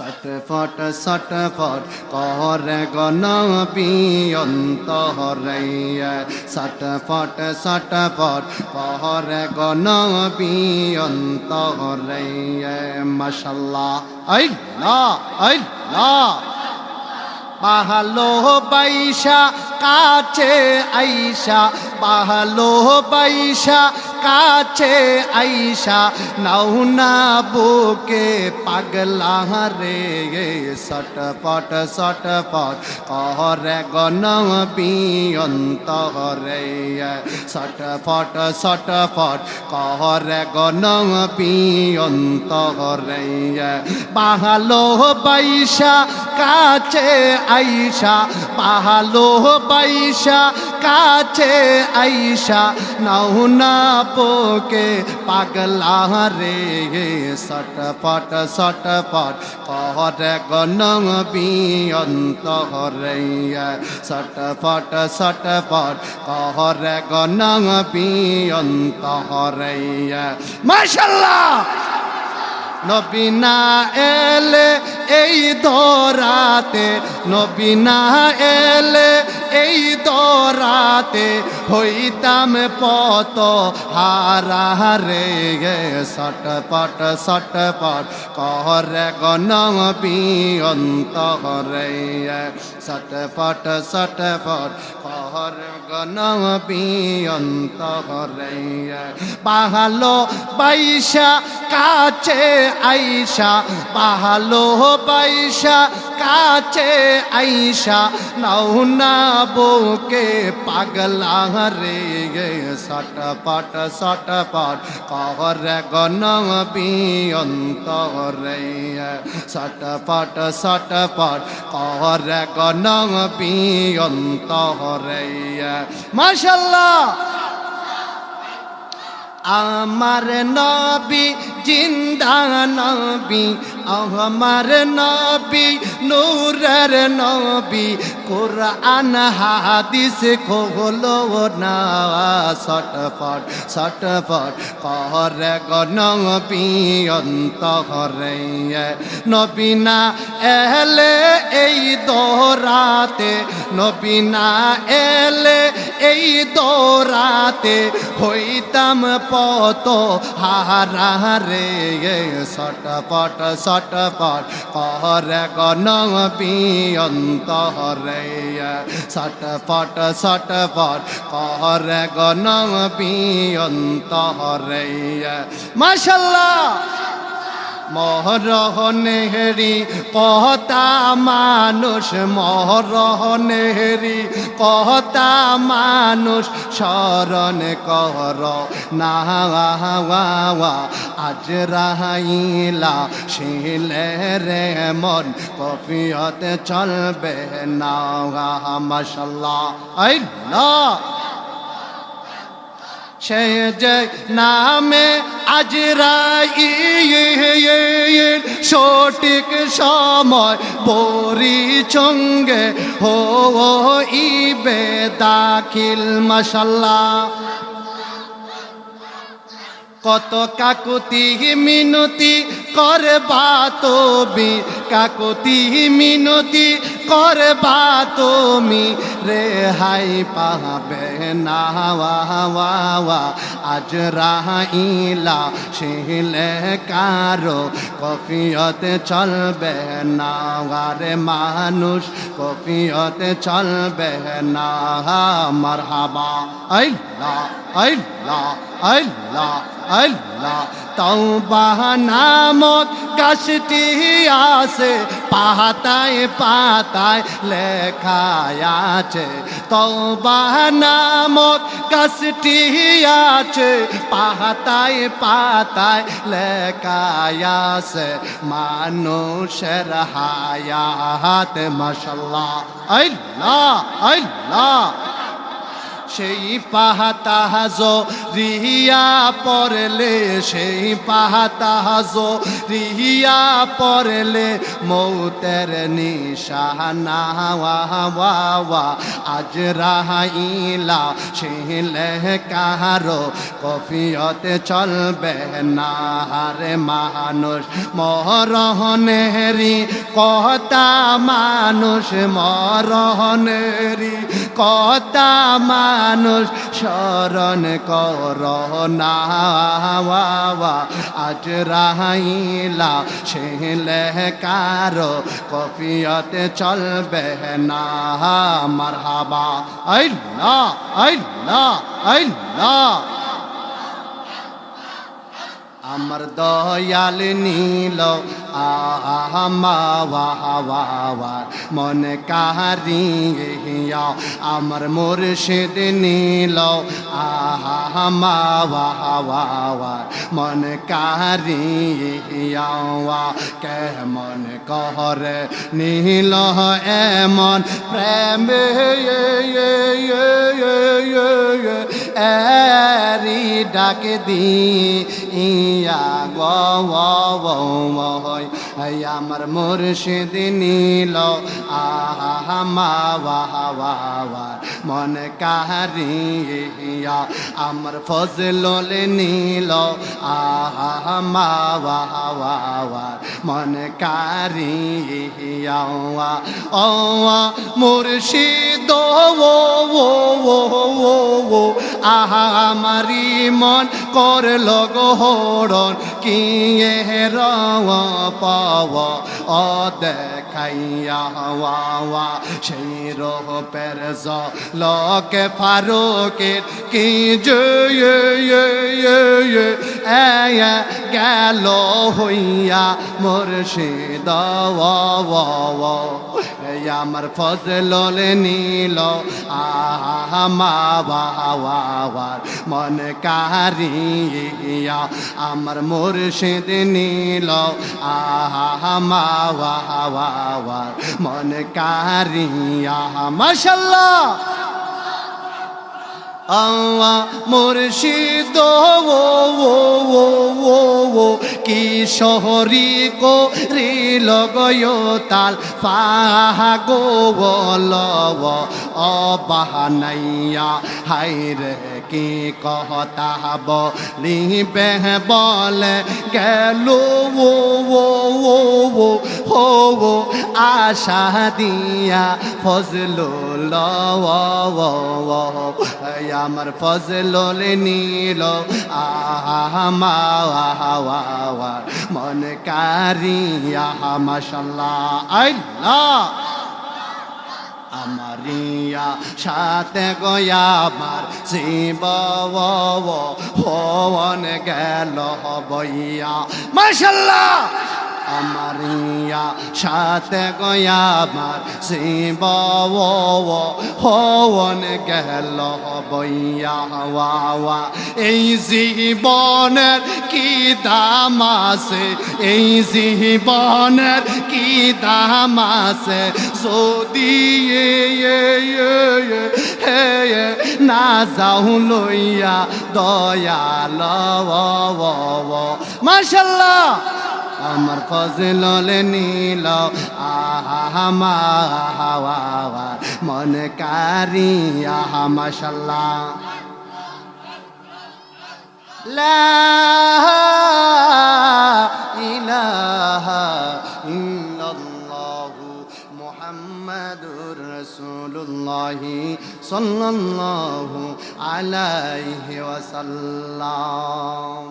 সটফট সটফট করে গনবি অন্তরে সটফট সটফট করে গনবি অন্তরে মশাল্লাহ, আল্লাহ আল্লাহ। বাহালো বাইশা, কাছে আইসা, বাহালো বাইশা কাছে আইসা, নাও না বুকে পাগলা রে সটপট সটপট করে গন বিয়ন্ত রে সটপট সটপট করে গন বিয়ন্ত রে বাহালো বাইশা কাছে আইসা পাহালো বাইশা কাছে আইসা নাও না পোকে, পাগলা রে সটপট সটপট কহরে গন বিয়ন্ত রে সটপট সটপট কহরে গন বিয়ন্ত রে মাশাল্লাহ নবীনা এলে এই দরাতে নবীনা এলে এই দরাতে হইতাম পত, হারা রে সটপট সটপট কহরে গন বিয়ন্ত রে সটপট সটপট কহর গন বিয়ন্ত রে বাহালো বাইশা কাছে আইসা, বাহালো বাইশা কাছে আইসা, নাও না বুকে পাগলা রে সটপট সটপট কহর গন বিয়ন্ত রে সটপট সটপট কহর গন বিয়ন্ত রে মাশাল্লাহ! আমার নবী জিন্দা নবী আমার নবী, নূরের নবী, কোরআন, হাদিস খোলো না সটপট সটপট করে গনবী অন্তরে। নবীনা এলে এই দোরাতে নবীনা এলে এই দোরাতে হইতাম পত হারা রে সটপট সটপট করে গন বিয়ন্ত রে সটপট সটপট করে গন বিয়ন্ত রে মাশাল্লাহ মহরহনেহরি কহতা মানুষ মহরহনেহরি কহতা মানুষ, শরণ কর। না আজ রাহাইলা শিলে রে মন, কফিয়তে চলবে না মশাল্লাহ। আল্লাহ সে যে নামে আজরাইল সঠিক সময় বরি চঙ্গে হো ইবে দাখিল মশাল্লাহ কত কাকুতি মিনতি করবা তুমি কাকুতি মিনতি করবা তুমি? রেহাই পাবে না। আজ রাহাইলা শিলে কারও কফিয়তে চলবে না। আরে মানুষ কফিয়তে চলবে না। মারহাবা। আল্লাহ আল্লাহ আল্লাহ আল্লাহ তৌবাহ নামক গাছটি আছে, পাতায় পাতায় লেখায় আছে। তৌবাহ নামক গাছটি আছে, পাতায় পাতায় লেখায় আছে। মানুষের হায়াত মশাল্লাহ আল্লাহ আল্লাহ। সেই পাহাতাজ রিয়া পরলে সেই পাহাতাজ রিয়া পরলে মৌতের নিশানা আজ রাহাইলা, শিলে কাহারো, কফিয়তে চলবে না, হারে মানুষ। মরহনেরি, কতা মানুষ, মরহনেরি, কতা মানুষ স্মরণ কর না বাবা আজ রাহাইলা শিলে কারও কফিয়তে চলবে না। মারহাবা। আল্লাহ আল্লাহ আল্লাহ আমার দয়াল নীল মন কাহারিয়া, আমার মুর্শিদ নীল। আহামাওয়ার মন কাহারিয়া, কেমন কহরে নীল এমন প্রেম ডাক দি ইয়া গয় আমার মুর্শিদ নীল। আহা মন কাহারিয়া। আমার ফজল নীল। আহা মন কারিয়া ও মুর্শিদ, ও ও আহা, আমারি মন করল গোহরণ কি পাওয়া ও দেখাইয়া হওয়া। সেই রোহ পের লোকে ফারুকের কি গেল হইয়া মুর্শিদ। আমার ফজল নীল আহা বাহাওয়ার মন কারিয়া আমার মুর্শিদ নীল আহা মন কারিয়া, মাশাল্লাহ। আল্লাহ মুর্শিদ, ও ও ও ও ও কি শহরি কো রিল গয়তাল পাহা গো বলব অবাহানাইয়া হাই রে কি কহতা বলিবে? বলে, গেল ও ও ও ও, হো, ও, আশা দিয়া ফজলো ল আমার ফজল নীল আহামাওয়ার মন কারিয়া, মাশাল্লাহ, আল্লাহ আমারিয়া সাথে গয়া আমার শিব হন গেল বইয়া মাশাল্লাহ! আমারিয়া সাথে গয়া আমার শিব হন গেল বইয়া হওয়া এই জীবনের কি দাম আছে? এই জীবনের কি দাম আছে? যদি না যাও লইয়া দয়াল মাশাল্লাহ, আমার ফজল নীল, আহা মন কারি আহা মাশাল্লাহ। লা عليه وسلم.